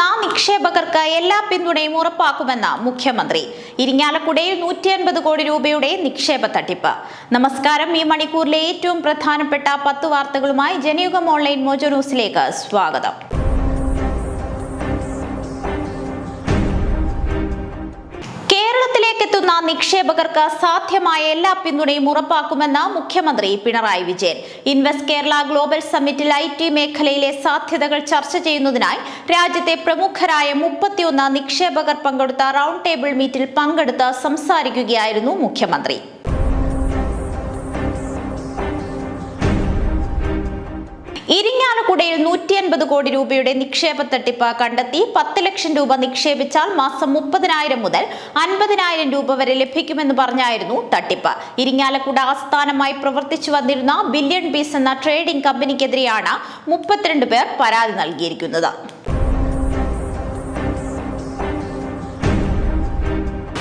എത്തുന്ന നിക്ഷേപകർക്ക് എല്ലാ പിന്തുണയും ഉറപ്പാക്കുമെന്ന് മുഖ്യമന്ത്രി. ഇരിങ്ങാലക്കുടയിൽ നൂറ്റി അൻപത് കോടി രൂപയുടെ നിക്ഷേപ തട്ടിപ്പ്. നമസ്കാരം. ഈ മണിക്കൂറിലെ ഏറ്റവും പ്രധാനപ്പെട്ട പത്ത് വാർത്തകളുമായി ജനയുഗം ഓൺലൈൻ മോജോ ന്യൂസിലേക്ക് സ്വാഗതം. എത്തുന്ന നിക്ഷേപകർക്ക് സാധ്യമായ എല്ലാ പിന്തുണയും ഉറപ്പാക്കുമെന്ന് മുഖ്യമന്ത്രി പിണറായി വിജയൻ. ഇൻവെസ്റ്റ് കേരള ഗ്ലോബൽ സമ്മിറ്റിൽ ഐ ടി മേഖലയിലെ സാധ്യതകൾ ചർച്ച ചെയ്യുന്നതിനായി രാജ്യത്തെ പ്രമുഖരായ മുപ്പത്തിയൊന്ന് നിക്ഷേപകർ പങ്കെടുത്ത റൗണ്ട് ടേബിൾ മീറ്റിൽ പങ്കെടുത്ത് സംസാരിക്കുകയായിരുന്നു മുഖ്യമന്ത്രി. ഇരിങ്ങാലക്കുടയിൽ നൂറ്റി അൻപത് കോടി രൂപയുടെ നിക്ഷേപ തട്ടിപ്പ് കണ്ടെത്തി പത്ത് ലക്ഷം രൂപ നിക്ഷേപിച്ചാൽ മാസം മുപ്പതിനായിരം മുതൽ അൻപതിനായിരം രൂപ വരെ ലഭിക്കുമെന്ന് പറഞ്ഞായിരുന്നു തട്ടിപ്പ്. ഇരിങ്ങാലക്കുട ആസ്ഥാനമായി പ്രവർത്തിച്ചു വന്നിരുന്ന ബില്യൺ ബീസ് എന്ന ട്രേഡിംഗ് കമ്പനിക്കെതിരെയാണ് മുപ്പത്തിരണ്ട് പേർ പരാതി നൽകിയിരിക്കുന്നത്.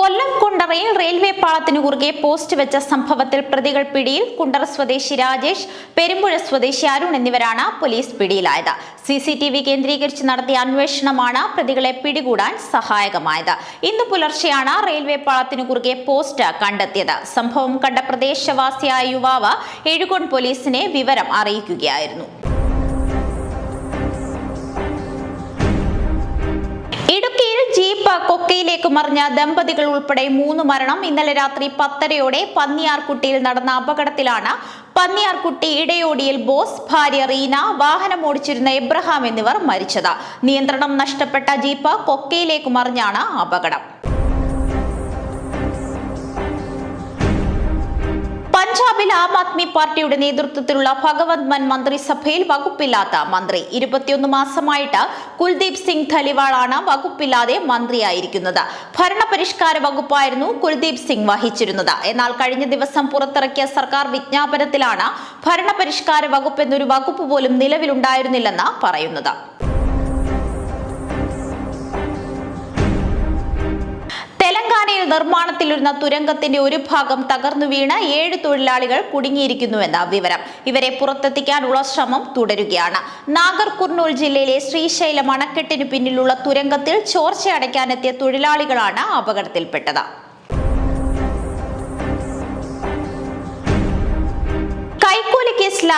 കൊല്ലം കുണ്ടറയിൽ റെയിൽവേ പാളത്തിന് കുറുകെ പോസ്റ്റ് വെച്ച സംഭവത്തിൽ പ്രതികൾ പിടിയിൽ കുണ്ടറ സ്വദേശി രാജേഷ് പെരുമ്പുഴ സ്വദേശി അരുൺ എന്നിവരാണ് പോലീസ് പിടിയിലായത്. സി സി ടി വി കേന്ദ്രീകരിച്ച് നടത്തിയ അന്വേഷണമാണ് പ്രതികളെ പിടികൂടാൻ സഹായകമായത്. ഇന്ന് പുലർച്ചെയാണ് റെയിൽവേ പാളത്തിന് കുറുകെ പോസ്റ്റ് കണ്ടെത്തിയത്. സംഭവം കണ്ട പ്രദേശവാസിയായ യുവാവ് എഴുകോൺ പോലീസിനെ വിവരം അറിയിക്കുകയായിരുന്നു. കൊക്കയിലേക്ക് മറിഞ്ഞ ദമ്പതികൾ ഉൾപ്പെടെ മൂന്ന് മരണം. ഇന്നലെ രാത്രി പത്തരയോടെ പന്നിയാർകുട്ടിയിൽ നടന്ന അപകടത്തിലാണ് പന്നിയാർകുട്ടി ഇടയോടിയിൽ ബോസ് ഭാര്യ റീന വാഹനം ഓടിച്ചിരുന്ന എബ്രഹാം എന്നിവർ മരിച്ചത്. നിയന്ത്രണം നഷ്ടപ്പെട്ട ജീപ്പ് കൊക്കയിലേക്ക് മറിഞ്ഞാണ് അപകടം. പഞ്ചാബിൽ ആം ആദ്മി പാർട്ടിയുടെ നേതൃത്വത്തിലുള്ള ഭഗവത് മൻ മന്ത്രിസഭയിൽ വകുപ്പില്ലാത്ത മന്ത്രി. ഇരുപത്തിയൊന്ന് മാസമായിട്ട് കുൽദീപ് സിംഗ് ധലിവാളാണ് വകുപ്പില്ലാതെ മന്ത്രിയായിരിക്കുന്നത്. ഭരണപരിഷ്കാര വകുപ്പായിരുന്നു കുൽദീപ് സിംഗ് വഹിച്ചിരുന്നത്. എന്നാൽ കഴിഞ്ഞ ദിവസം പുറത്തിറക്കിയ സർക്കാർ വിജ്ഞാപനത്തിലാണ് ഭരണപരിഷ്കാര വകുപ്പ് എന്നൊരു വകുപ്പ് പോലും നിലവിലുണ്ടായിരുന്നില്ലെന്ന് പറയുന്നത്. നിർമ്മാണത്തിലിരുന്ന തുരങ്കത്തിന്റെ ഒരു ഭാഗം തകർന്നു വീണ് ഏഴ് തൊഴിലാളികൾ കുടുങ്ങിയിരിക്കുന്നുവെന്ന വിവരം. ഇവരെ പുറത്തെത്തിക്കാനുള്ള ശ്രമം തുടരുകയാണ്. നാഗർ കുർണൂൽ ജില്ലയിലെ ശ്രീശൈലം അണക്കെട്ടിന് പിന്നിലുള്ള തുരങ്കത്തിൽ ചോർച്ച അടയ്ക്കാനെത്തിയ തൊഴിലാളികളാണ് അപകടത്തിൽപ്പെട്ടത്.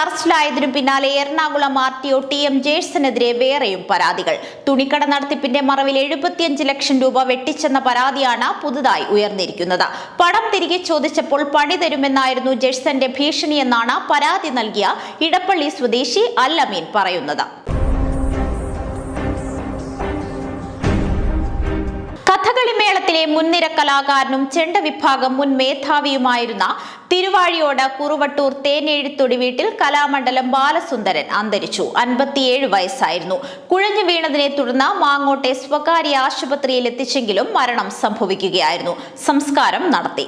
അറസ്റ്റിലായതിനു പിന്നാലെ Ernakulam R T O T M ജേഴ്സനെതിരെ വേറെയും പരാതികൾ. തുണിക്കട നടത്തിപ്പിന്റെ മറവിൽ എഴുപത്തിയഞ്ച് ലക്ഷം രൂപ വെട്ടിച്ചെന്ന പരാതിയാണ് പുതുതായി ഉയർന്നിരിക്കുന്നത്. പണം തിരികെ ചോദിച്ചപ്പോൾ പണി തരുമെന്നായിരുന്നു ജേഴ്സന്റെ ഭീഷണിയെന്നാണ് പരാതി നൽകിയ ഇടപ്പള്ളി സ്വദേശി അല്ലമീൻ പറയുന്നത്. മേളത്തിലെ മുൻനിര കലാകാരനും ചെണ്ട വിഭാഗം മുൻ മേധാവിയുമായിരുന്ന തിരുവാഴിയോട് കുറുവട്ടൂർ തേനെഴുത്തൊടി വീട്ടിൽ കലാമണ്ഡലം ബാലസുന്ദരൻ അന്തരിച്ചു. അൻപത്തിയേഴ് വയസ്സായിരുന്നു. കുഴഞ്ഞു വീണതിനെ തുടർന്ന് മാങ്ങോട്ടെ സ്വകാര്യ ആശുപത്രിയിൽ എത്തിച്ചെങ്കിലും മരണം സംഭവിക്കുകയായിരുന്നു. സംസ്കാരം നടത്തി.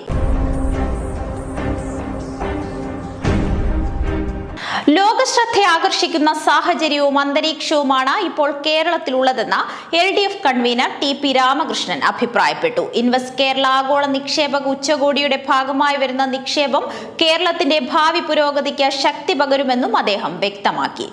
ലോകശ്രദ്ധ ആകർഷിക്കുന്ന സാഹചര്യവും അന്തരീക്ഷവുമാണ് ഇപ്പോൾ കേരളത്തിലുള്ളതെന്ന് L D F convenor T P Ramakrishnan അഭിപ്രായപ്പെട്ടു. ഇൻവെസ്റ്റ് കേരള ആഗോള നിക്ഷേപക ഉച്ചകോടിയുടെ ഭാഗമായി വരുന്ന നിക്ഷേപം കേരളത്തിന്റെ ഭാവി പുരോഗതിക്ക് ശക്തി പകരുമെന്നും അദ്ദേഹം വ്യക്തമാക്കി.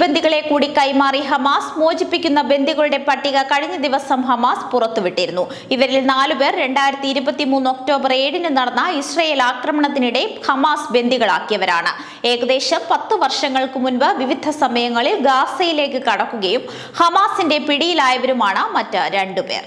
ബന്ദികളെ കൂടി കൈമാറി ഹമാസ് മോചിപ്പിക്കുന്ന ബന്ദികളുടെ പട്ടിക കഴിഞ്ഞ ദിവസം ഹമാസ് പുറത്തുവിട്ടിരുന്നു. ഇവരിൽ നാലുപേർ രണ്ടായിരത്തി ഇരുപത്തി മൂന്ന് ഒക്ടോബർ ഏഴിന് നടന്ന ഇസ്രയേൽ ആക്രമണത്തിനിടെ ഹമാസ് ബന്ദികളാക്കിയവരാണ്. ഏകദേശം പത്ത് വർഷങ്ങൾക്ക് മുൻപ് വിവിധ സമയങ്ങളിൽ ഗാസയിലേക്ക് കടക്കുകയും ഹമാസിന്റെ പിടിയിലായവരുമാണ് മറ്റ് രണ്ടുപേർ